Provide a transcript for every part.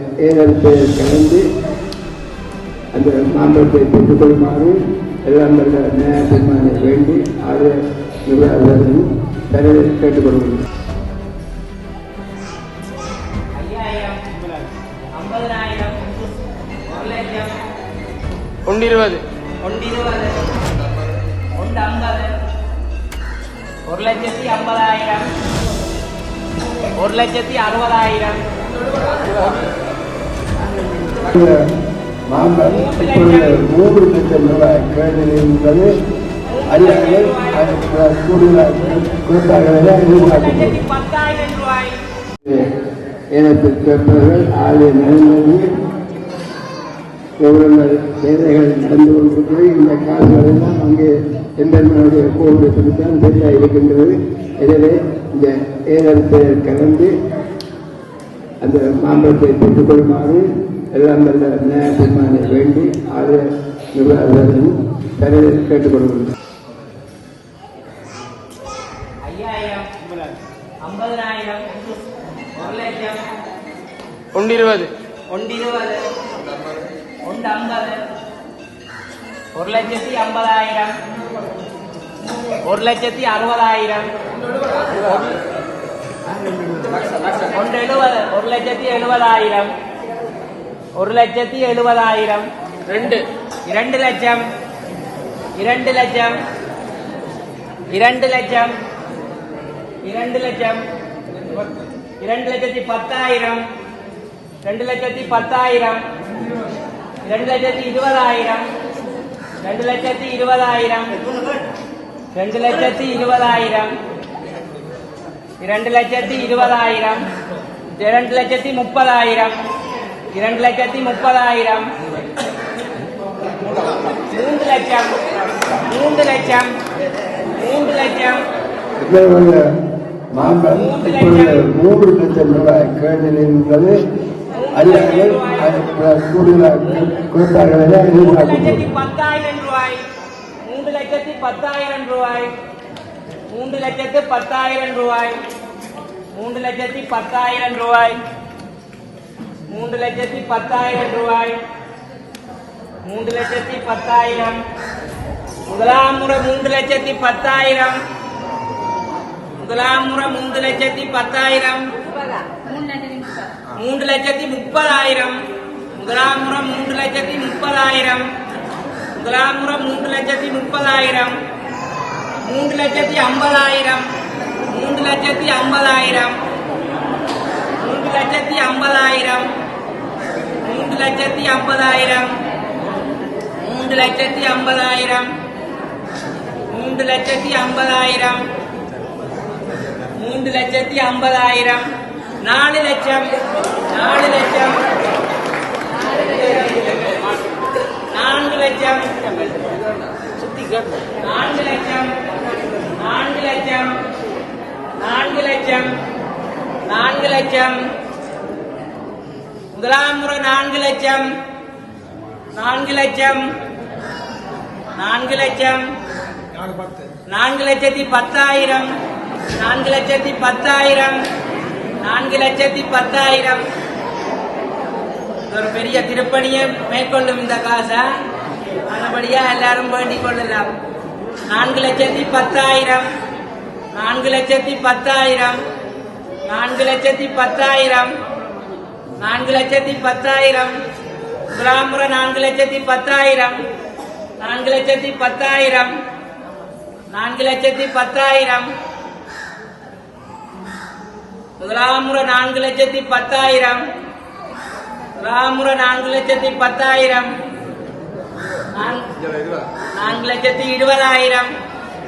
தேர்தலுக்கு கலந்து அந்த மாம்பழத்தை பெற்றுக்கொள்ளுமாறு எல்லாம் நல்ல நியாயத்தன்மான வேண்டி ஆதரவு கேட்டுக்கொள்கிறோம் ஒன்றிருவது. ஒன்றிருவது. ஒன்று ஐம்பது ஒரு லட்சத்தி ஐம்பதாயிரம். ஒரு லட்சத்தி அறுபதாயிரம். நாங்கள் இப்பொழுது மூன்று லட்சம் ரூபாய் கேள்வி என்பது அறியாமலே கூடுதலாக கொடுத்தார்களே இனத்திற்கேற்பவர்கள் ஆலய நிலைமையை கௌரவங்கள் சேவைகள் நடந்து கொண்டிருக்கிறது. இந்த கால்களெல்லாம் அங்கே எம்பெருமனுடைய கோபுரத்துக்கு தான் கலந்து அந்த மாம்பழத்தை பெற்றுக்கொள்ளுமாறு எல்லாம் நல்ல நியாய வேண்டி ஆறு நிர்வாகத்தையும் தலைவர் கேட்டுக்கொள்கிறேன் ஐயாயிரம் ஐம்பதனாயிரம் ஒன்றிருபது ஒன்றிருபது ஒன்று ஐம்பது ஒரு லட்சத்தி ஐம்பதாயிரம் ஒரு லட்சத்தி அறுபதாயிரம். ஒன்று எழுபது ஒரு லட்சத்தி எழுபதாயிரம் ஒரு லட்சத்தி எழுபதாயிரம். ரெண்டு. இரண்டு லட்சம். இரண்டு லட்சம். இரண்டு லட்சம். இரண்டு லட்சம். இரண்டு லட்சத்தி பத்தாயிரம். ரெண்டு லட்சத்தி பத்தாயிரம். ரெண்டு லட்சத்தி இருபதாயிரம். ரெண்டு லட்சத்தி இருபதாயிரம். ரெண்டு லட்சத்தி இருபதாயிரம். இரண்டு லட்சத்தி இருபதாயிரம். இரண்டு லட்சத்தி முப்பதாயிரம். இரண்டு லட்சத்தி முப்பதாயிரம். மூன்று லட்சம். மூன்று லட்சம். மூன்று லட்சம். இப்பொழுது மூன்று லட்சம் ரூபாய் கேள்வி என்பது பத்தாயிரம் ரூபாய். மூன்று லட்சத்தி பத்தாயிரம் ரூபாய். மூன்று லட்சத்து பத்தாயிரம் ரூபாய். மூன்று லட்சத்தி பத்தாயிரம் ரூபாய். மூன்று லட்சத்தி பத்தாயிரம் ரூபாய். மூன்று லட்சத்தி பத்தாயிரம். முதலாம் முறை மூன்று லட்சத்தி பத்தாயிரம். முதலாம் முறை மூன்று லட்சத்தி பத்தாயிரம். மூன்று லட்சத்தி முப்பதாயிரம். முதலாம் முறை மூன்று லட்சத்தி முப்பதாயிரம். முதலாம் முறை மூன்று லட்சத்தி முப்பதாயிரம். மூன்று லட்சத்தி ஐம்பதாயிரம். மூன்று லட்சத்தி ஐம்பதாயிரம். மூன்று லட்சத்தி ஐம்பதாயிரம். மூன்று லட்சத்தி ஐம்பதாயிரம். மூன்று லட்சத்தி ஐம்பதாயிரம். மூன்று லட்சத்தி ஐம்பதாயிரம். மூன்று லட்சத்தி ஐம்பதாயிரம். நாலு லட்சம். நாலு லட்சம் நான்கு லட்சம் நான்கு லட்சம் நான்கு லட்சம் நான்கு லட்சம் நான்கு லட்சம் முதலாம் முறை நான்கு லட்சம். நான்கு லட்சம். நான்கு லட்சம். நான்கு லட்சத்தி பத்தாயிரம். நான்கு லட்சத்தி பத்தாயிரம். நான்கு லட்சத்தி பத்தாயிரம். ஒரு பெரிய திருப்பணியை மேற்கொள்ளும் இந்த காசை. நல்லபடியா எல்லாரும் வேண்டிக் கொள்ளலாம். நான்கு லட்சத்தி பத்தாயிரம். நான்கு லட்சத்தி பத்தாயிரம். நான்கு லட்சத்தி பத்தாயிரம். நான்கு லட்சத்தி பத்தாயிரம் கிராமப்புற நான்கு லட்சத்தி பத்தாயிரம் நான்கு லட்சத்தி பத்தாயிரம் நான்கு லட்சத்தி பத்தாயிரம் முதலாமுறை நான்கு லட்சத்தி பத்தாயிரம் ராமுறை நான்கு லட்சத்தி பத்தாயிரம் நான்கு லட்சத்தி இருபதாயிரம்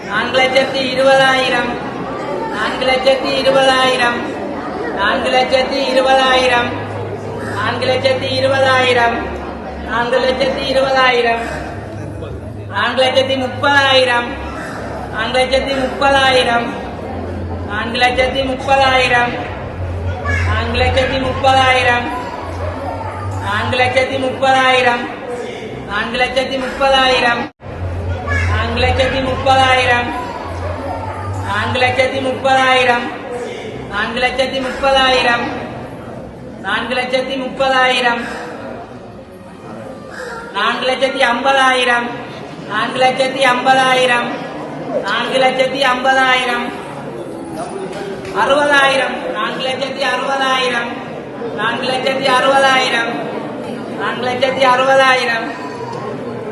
நான்கு லட்சத்தி இருபதாயிரம் நான்கு லட்சத்தி இருபதாயிரம் நான்கு லட்சத்தி இருபதாயிரம் நான்கு லட்சத்தி இருபதாயிரம் நான்கு லட்சத்தி இருபதாயிரம் நான்கு லட்சத்தி முப்பதாயிரம் நான்கு லட்சத்தி முப்பதாயிரம் நான்கு லட்சத்தி முப்பதாயிரம் நான்கு லட்சத்தி முப்பதாயிரம் நான்கு லட்சத்தி முப்பதாயிரம் நான்கு லட்சத்தி முப்பதாயிரம் நான்கு லட்சத்தி முப்பதாயிரம் நான்கு லட்சத்தி முப்பதாயிரம் நான்கு லட்சத்தி முப்பதாயிரம் நான்கு லட்சத்தி முப்பதாயிரம் நான்கு லட்சத்தி ஐம்பதாயிரம் நான்கு லட்சத்தி ஐம்பதாயிரம் நான்கு லட்சத்தி ஐம்பதாயிரம் அறுபதாயிரம் நான்கு லட்சத்தி அறுபதாயிரம் நான்கு லட்சத்தி அறுபதாயிரம் நான்கு லட்சத்தி அறுபதாயிரம்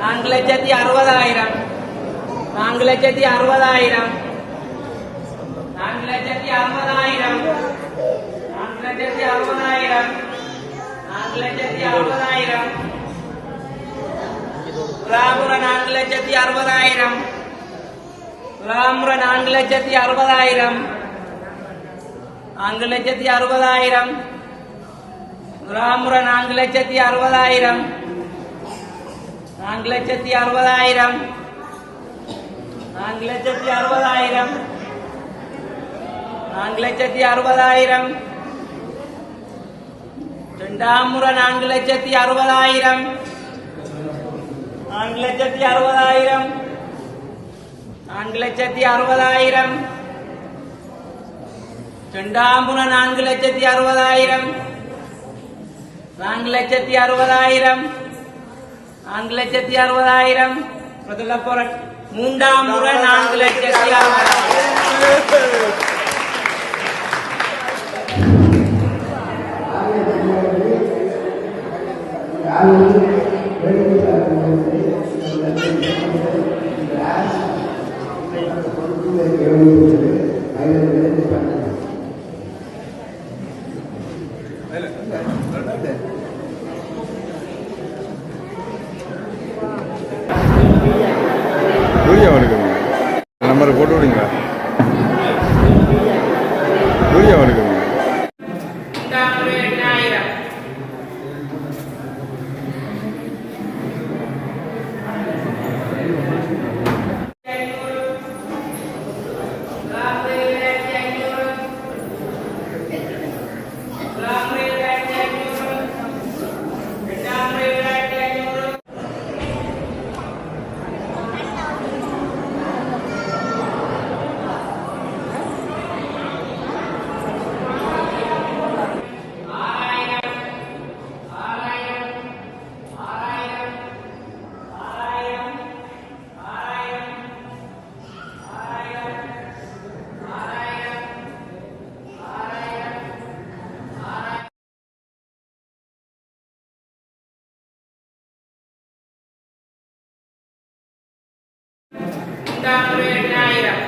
நான்கு லட்சத்தி அறுபதாயிரம் நான்கு லட்சத்தி அறுபதாயிரம் நான்கு லட்சத்தி அறுபதாயிரம் லட்சத்தி அறுபதாயிரம் நான்கு லட்சத்தி அறுபதாயிரம் ராமுர நான்கு லட்சத்தி அறுபதாயிரம் ராமுர நான்கு லட்சத்தி அறுபதாயிரம் நான்கு லட்சத்தி அறுபதாயிரம் ராமுர நான்கு லட்சத்தி அறுபதாயிரம் நான்கு லட்சத்தி அறுபதாயிரம் நான்கு லட்சத்தி அறுபதாயிரம் நான்கு லட்சத்தி அறுபதாயிரம் இரண்டாம் முறை நான்கு லட்சத்தி அறுபதாயிரம். நான்கு லட்சத்தி அறுபதாயிரம். நான்கு லட்சத்தி அறுபதாயிரம். இரண்டாம் முறை நான்கு லட்சத்தி அறுபதாயிரம். நான்கு லட்சத்தி அறுபதாயிரம். நான்கு லட்சத்தி அறுபதாயிரம். முதல்ல போற மூன்றாம் முறை நான்கு லட்சத்தி அறுபதாயிரம். யாரும் Dr. Naira.